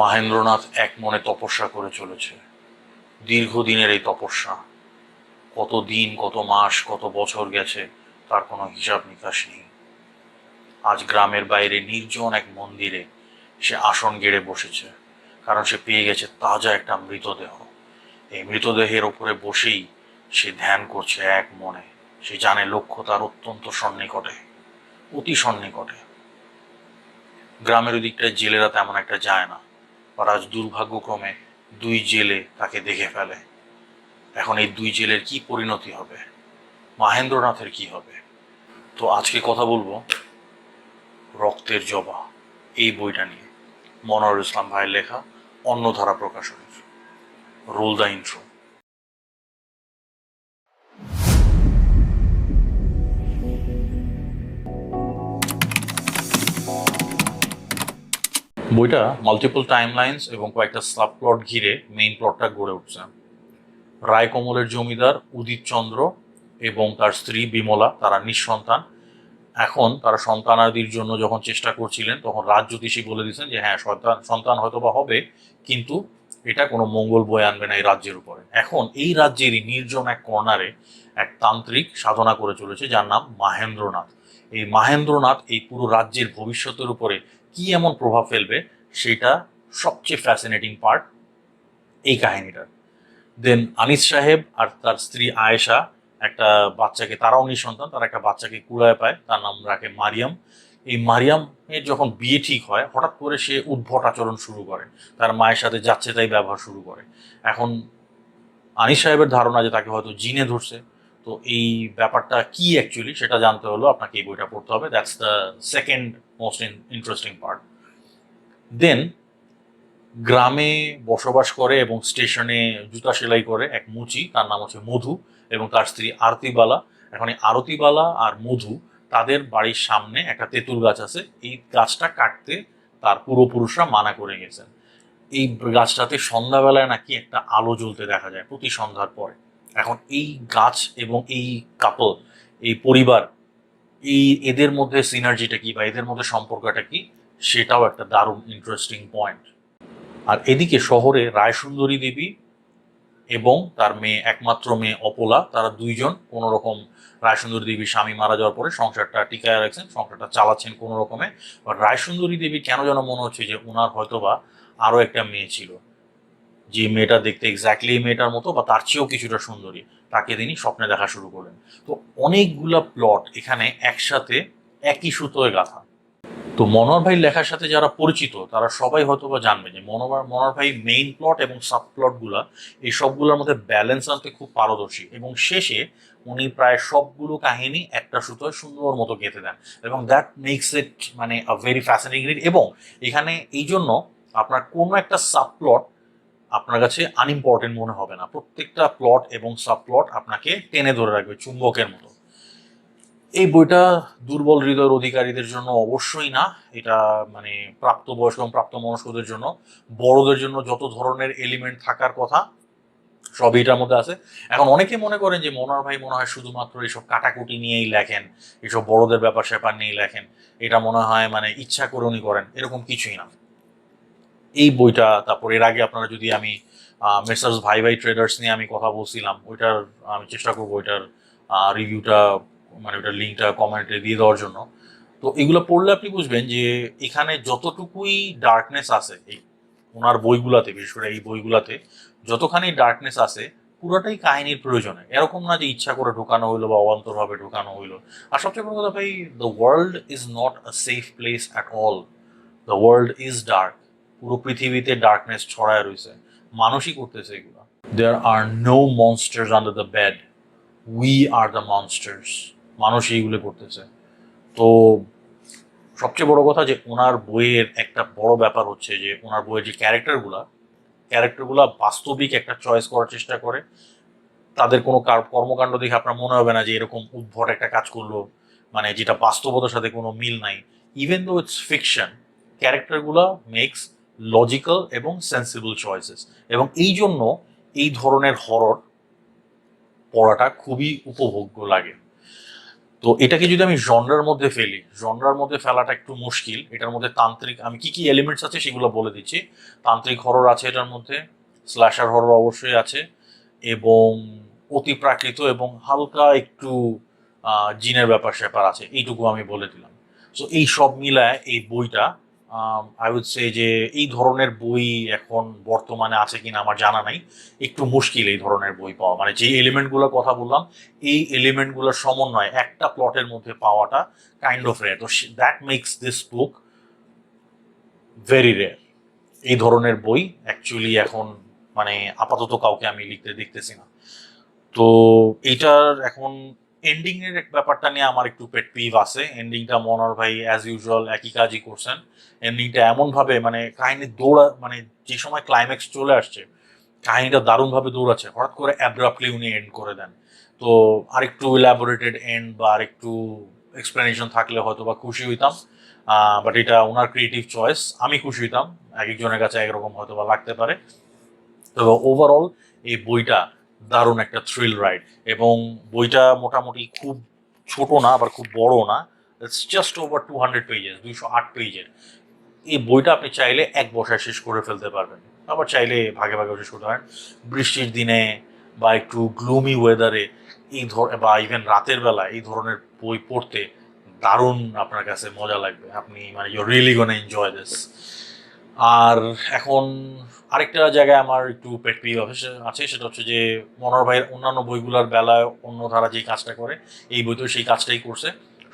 মাহেন্দ্রনাথ এক মনে তপস্যা করে চলেছে। দীর্ঘদিনের এই তপস্যা। কত দিন, কত মাস, কত বছর গেছে, তার কোনো হিসাব নিকাশ নেই। আজ গ্রামের বাইরে নির্জন এক মন্দিরে সে আসন গেড়ে বসেছে, কারণ সে পেয়ে গেছে তাজা একটা মৃতদেহ। এই মৃতদেহের ওপরে বসেই সে ধ্যান করছে এক মনে। সে জানে লক্ষ্য তার অত্যন্ত সন্নিকটে, অতি সন্নিকটে। গ্রামের ওই দিকটায় জেলেরা তেমন একটা যায় না। আর আজ দুর্ভাগ্যক্রমে দুই জেলে তাকে দেখে ফেলে। এখন এই দুই জেলের কি পরিণতি হবে? মাহেন্দ্রনাথের কি হবে? তো আজকে কথা বলব রক্তের জবা, এই বইটা নিয়ে। মনোয়ার ইসলাম ভাইয়ের লেখা অন্যধারা প্রকাশনের। Roll the intro. বইটা মাল্টিপল টাইমলাইন্স এবং কয়েকটা সাব প্লট ঘিরে মেইন প্লটটা গড়ে উঠছে। রায় কমলের জমিদার উদিত চন্দ্র এবং তার স্ত্রী বিমলা, তারা নিঃসন্তান। এখন তারা সন্তানাদির জন্য যখন চেষ্টা করছিলেন, তখন রাজ জ্যোতিষী বলে দিয়েছেন যে হ্যাঁ সন্তান সন্তান হয়তো বা হবে, কিন্তু এটা কোনো মঙ্গল বয়ে আনবে না এই রাজ্যের উপরে। এখন এই রাজ্যেরই নির্জন এক কর্নারে এক তান্ত্রিক সাধনা করে চলেছে, যার নাম মাহেন্দ্রনাথ। এই মাহেন্দ্রনাথ এই পুরো রাজ্যের ভবিষ্যতের উপরে কি এমন প্রভাব ফেলবে সেটা সবচেয়ে ফ্যাসিনেটিং পার্ট এই কাহিনীটার। দেন আনিস সাহেব আর তার স্ত্রী আয়েশা একটা বাচ্চাকে, তারাও নিঃসন্তান, তারা একটা বাচ্চাকে কুড়ায় পায়, তার নাম রাখে মারিয়াম। এই মারিয়ামের যখন বিয়ে ঠিক হয়, হঠাৎ করে সে উদ্ভট আচরণ শুরু করে। তার মায়ের সাথে যাচ্ছে তাই ব্যবহার শুরু করে। এখন আনিস সাহেবের ধারণা যে তাকে হয়তো জিনে ধরছে তো এই ব্যাপারটা কি অ্যাকচুয়ালি সেটা জানতে হলো, আপনাকে এই বইটা পড়তে হবে। That's the second most interesting part then গ্রামে বসবাস করে এবং স্টেশনে জুতা সেলাই করে এক মুচি, তার নাম হচ্ছে মধু, এবং তার স্ত্রী আরতিবালা। এখন এই আরতিবালা আর মধু তাদের বাড়ির সামনে একটা তেঁতুল গাছ আছে। এই গাছটা কাটতে তার পূর্বপুরুষরা মানা করে গেছেন। এই গাছটাতে সন্ধ্যাবেলায় নাকি একটা আলো জ্বলতে দেখা যায়, প্রতি সন্ধ্যার পরে। এখন এই গাছ এবং এই কাপল এই পরিবার, এই এদের মধ্যে সিনার্জিটা কি বা এদের মধ্যে সম্পর্কটা কি? সেটাও একটা দারুণ ইন্টারেস্টিং পয়েন্ট আর এদিকে শহরে রায়সুন্দরী দেবী এবং তার মেয়ে, একমাত্র মেয়ে অপলা, তারা দুইজন কোনো রকম রায়সুন্দরী দেবীর স্বামী মারা যাওয়ার পরে সংসারটা টিকায় রাখছেন, সংসারটা চালাচ্ছেন কোনো রকমে রায়সুন্দরী দেবী কেন যেন মনে হচ্ছে যে ওনার হয়তোবা আরও একটা মেয়ে ছিল? যে মেয়েটা দেখতে এক্স্যাক্টলি এই মেয়েটার মতো বা তার চেয়েও কিছুটা সুন্দরী, তাকে তিনি স্বপ্নে দেখা শুরু করেন তো অনেকগুলা প্লট এখানে একসাথে একই সুতোয় গাঁথা। তো মনোহর ভাই লেখার সাথে যারা পরিচিত, তারা সবাই হয়তো বা জানবে যে মনোহর মনোহর ভাই মেইন প্লট এবং সাব প্লটগুলা এই সবগুলোর মধ্যে ব্যালেন্স আনতে খুব পারদর্শী এবং শেষে উনি প্রায় সবগুলো কাহিনী একটা সুতোয় সুন্দর মতো গেঁথে দেন এবং দ্যাট মেক্স ইট মানে আ ভেরি ফ্যাসিনেটিং রিড এবং এখানে এই জন্য আপনার কোনো একটা সাব প্লট আপনার কাছে আনইম্পর্টেন্ট মনে হবে না। প্রত্যেকটা প্লট এবং সাব প্লট আপনাকে টেনে ধরে রাখবে চুম্বকের মতো। এই বইটা দুর্বল হৃদয়ের অধিকারীদের জন্য অবশ্যই না। এটা মানে প্রাপ্তবয়স্ক এবং প্রাপ্তমনস্কদের জন্য। বড়দের জন্য যত ধরনের এলিমেন্ট থাকার কথা সব এটার মধ্যে আছে। এখন অনেকে মনে করেন যে মনোয়ার ভাই মনে হয় শুধুমাত্র এইসব কাটাকুটি নিয়েই লেখেন, এইসব বড়দের ব্যাপার স্যাপার নিয়েই লেখেন। এটা মনে হয় মানে ইচ্ছা করে উনি করেন, এরকম কিছুই না। এই বইটা, তারপর এর আগে আপনারা যদি আমি মেসার্স ভাই ভাই ট্রেডার্স নিয়ে আমি কথা বলছিলাম, ওইটার, আমি চেষ্টা করব ওইটার রিভিউটা মানে ওইটার লিঙ্কটা কমেন্টে দিয়ে দেওয়ার জন্য। তো এগুলো পড়লে আপনি বুঝবেন যে, এখানে যতটুকুই ডার্কনেস আছে, এই ওনার বইগুলাতে, বিশেষ করে এই বইগুলাতে, যতখানি ডার্কনেস আছে, পুরোটাই কাহিনীর প্রয়োজনে। এরকম না যে ইচ্ছা করে ঢোকানো হইল বা অবান্তরভাবে ঢোকানো হইল। আর সবচেয়ে বড় কথা ভাই the world is not a safe place at all the world is dark পুরো পৃথিবীতে ডার্কনেস ছড়ায় রয়েছে। মানুষই করতেছে এগুলো। There are no monsters under the bed we are the monsters মানুষ এইগুলো করতেছে। তো সবচেয়ে বড় কথা যে ওনার বইয়ের একটা বড় ব্যাপার হচ্ছে যে ওনার বইয়ের যে ক্যারেক্টারগুলা ক্যারেক্টারগুলা বাস্তবিক একটা চয়েস করার চেষ্টা করে। তাদের কোনো কার- কর্মকাণ্ড দেখে আপনার মনে হবে না যে এরকম উদ্ভট একটা কাজ করল মানে যেটা বাস্তবতার সাথে কোনো মিল নাই। ইভেন দো ইটস ফিকশন ক্যারেক্টারগুলো মেক্স লজিক্যাল এবং সেন্সিবল চয়েসেস এবং এই জন্য এই ধরনের হরর পড়াটা খুবই উপভোগ্য লাগে। তো এটাকে যদি আমি জনরার মধ্যে ফেলি জনরার মধ্যে ফেলাটা একটু মুশকিল। এটার মধ্যে তান্ত্রিক, আমি কি কি এলিমেন্টস আছে সেগুলো বলে দিচ্ছি। তান্ত্রিক হরর আছে এটার মধ্যে স্ল্যাশার হরর অবশ্যই আছে এবং অতি প্রাকৃত এবং হালকা একটু জিনের ব্যাপার স্যাপার আছে, এইটুকু আমি বলে দিলাম। সো এই সব মিলায় এই বইটা আই উড সে যে এই ধরনের বই এখন বর্তমানে আছে কিনা আমার জানা নাই। একটু মুশকিল এই ধরনের বই পাওয়া। মানে যে এলিমেন্টগুলোর কথা বললাম, এই এলিমেন্টগুলোর সমন্বয় একটা প্লটের মধ্যে পাওয়াটা কাইন্ড অফ রেয়ার তো that makes this book very rare এই ধরনের বই অ্যাকচুয়ালি এখন মানে আপাতত কাউকে আমি লিখতে দেখতেছি না। তো এইটার এখন এন্ডিং এর ব্যাপারটা নিয়ে আমার একটু পেট পিভ আছে। এন্ডিংটা মনোর ভাই অ্যাজ ইউজুয়াল একই কাজই করছেন। এন্ডিংটা এমন ভাবে মানে কাহিনী দৌড়া মানে যে সময় ক্লাইম্যাক্স চলে আসছে, কাহিনীটা দারুণভাবে দৌড়াচ্ছে। হঠাৎ করে অ্যাব্রাপলি উনি এন্ড করে দেন। তো আরেকটু ইলাবোরেটেড এন্ড বা আরেকটু এক্সপ্লেনেশন থাকলে হয়তো বা খুশি হইতাম। বাট এটা ওনার ক্রিয়েটিভ চয়েস আমি খুশি হইতাম। এক একজনের কাছে একরকম হয়তো বা লাগতে পারে। তবে ওভারঅল এই বইটা দারুণ একটা থ্রিল রাইড এবং বইটা মোটামুটি খুব ছোট না, আবার খুব বড় না। It's just over two hundred pages দুইশো আট পেজের এই বইটা আপনি চাইলে এক বসায় শেষ করে ফেলতে পারবেন। আবার চাইলে ভাগে ভাগে শেষ করতে পারেন। বৃষ্টির দিনে বা একটু গ্লুমি ওয়েদারে এই ধর, বা ইভেন রাতের বেলা এই ধরনের বই পড়তে দারুণ আপনার কাছে মজা লাগবে। আপনি মানে you really gonna enjoy this আর এখন আরেকটা জায়গায় আমার একটু পেট পিভ আছে, সেটা হচ্ছে যে মনোহর ভাইয়ের অন্যান্য বইগুলোর বেলায় অন্য ধারা যে কাজটা করে, এই বইতেও সেই কাজটাই করছে।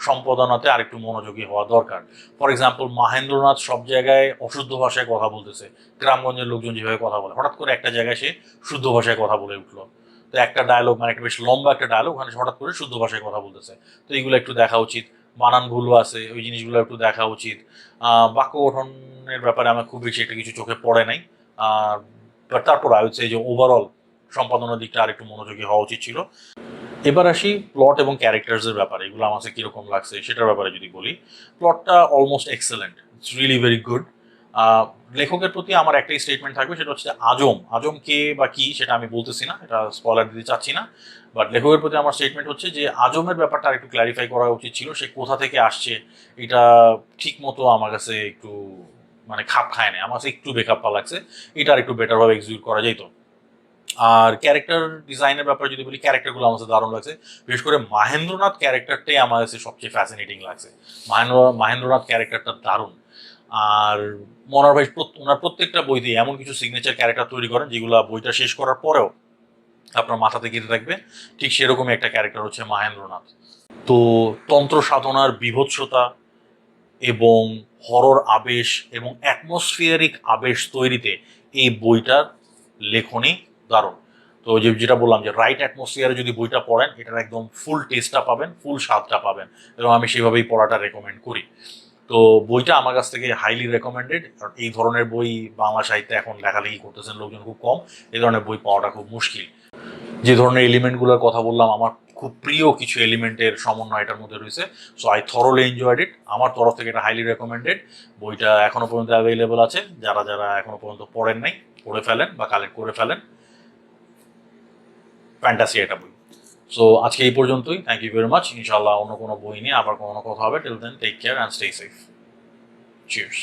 সম্পাদনাতে আরেকটু মনোযোগী হওয়া দরকার। ফর এক্সাম্পল মাহেন্দ্রনাথ সব জায়গায় অশুদ্ধ ভাষায় কথা বলতেছে। গ্রামগঞ্জের লোকজন যেভাবে কথা বলে, হঠাৎ করে একটা জায়গায় সে শুদ্ধ ভাষায় কথা বলে উঠল। তো একটা ডায়লগ মানে একটা বেশ লম্বা একটা ডায়লগ ওখানে হঠাৎ করে শুদ্ধ ভাষায় কথা বলতেছে। তো এইগুলো একটু দেখা উচিত। বানান ভুলও আছে, ওই জিনিসগুলো একটু দেখা উচিত। বাক্য গঠনের ব্যাপারে আমার খুব বেশি একটা কিছু চোখে পড়ে নাই। আর তারপর আই হচ্ছে যে ওভারঅল সম্পাদনার দিকটা আর একটু মনোযোগী হওয়া উচিত ছিল। এবার আসি প্লট এবং ক্যারেক্টার্সের ব্যাপারে, এগুলো আমার কাছে কীরকম লাগছে সেটার ব্যাপারে যদি বলি। প্লটটা almost excellent it's really very good লেখকের প্রতি আমার একটাই স্টেটমেন্ট থাকবে, সেটা হচ্ছে আজম। আজম কে বা কি সেটা আমি বলতেছি না, এটা স্পলার দিতে চাচ্ছি না। বাট লেখকের প্রতি আমার স্টেটমেন্ট হচ্ছে যে, আজমের ব্যাপারটা আর একটু ক্ল্যারিফাই করা উচিত ছিল, সে কোথা থেকে আসছে, এটা ঠিক মতো আমার কাছে একটু মানে খাপ খায় না আমার কাছে একটু বেকাপ্পা লাগছে, এটা আর একটু বেটারভাবে এক্সিকিউট করা যেত আর ক্যারেক্টার ডিজাইনের ব্যাপারে যদি বলি ক্যারেক্টারগুলো আমার কাছে দারুণ লাগছে। বিশেষ করে মাহেন্দ্রনাথ ক্যারেক্টারটাই আমার কাছে সবচেয়ে ফ্যাসিনেটিং লাগছে। মাহেন্দ্র, মাহেন্দ্রনাথ ক্যারেক্টারটা দারুণ। আর মনার ভাই ওনার প্রত্যেকটা বইতে এমন কিছু সিগনেচার ক্যারেক্টার তৈরি করেন, যেগুলো বইটা শেষ করার পরেও আপনার মাথাতে গেঁথে থাকবে। ঠিক সেরকমই একটা ক্যারেক্টার হচ্ছে মাহেন্দ্রনাথ। তো তন্ত্র সাধনার বিভৎসতা এবং হরর আবেশ এবং অ্যাটমসফিয়ারিক আবেশ তৈরিতে এই বইটার লেখনী দারুণ। তো যে যেটা বললাম যে রাইট অ্যাটমসফিয়ারে যদি বইটা পড়েন, এটার একদম ফুল টেস্টটা পাবেন ফুল স্বাদটা পাবেন এবং আমি সেভাবেই পড়াটা রেকমেন্ড করি। তো বইটা আমার কাছ থেকে হাইলি রেকমেন্ডেড কারণ এই ধরনের বই বাংলা সাহিত্যে এখন লেখালেখি করতেছেন লোকজন খুব কম, এই ধরনের বই পাওয়াটা খুব মুশকিল। যে ধরনের এলিমেন্টগুলোর কথা বললাম, আমার খুব প্রিয় কিছু এলিমেন্টের সমন্বয় এটার মধ্যে রয়েছে so I thoroughly enjoyed it আমার তরফ থেকে এটা হাইলি রেকমেন্ডেড বইটা এখনও পর্যন্ত অ্যাভেলেবেল আছে, যারা যারা এখনও পর্যন্ত পড়েন নাই, পড়ে ফেলেন বা কালেক্ট করে ফেলেন। ফ্যান্টাসি এটা বই। সো আজকে এই পর্যন্তই। থ্যাংক ইউ ভেরি মাচ ইনশাল্লাহ অন্য কোনো বই নিয়ে আবার কোনো কথা হবে। Till then take care and stay safe cheers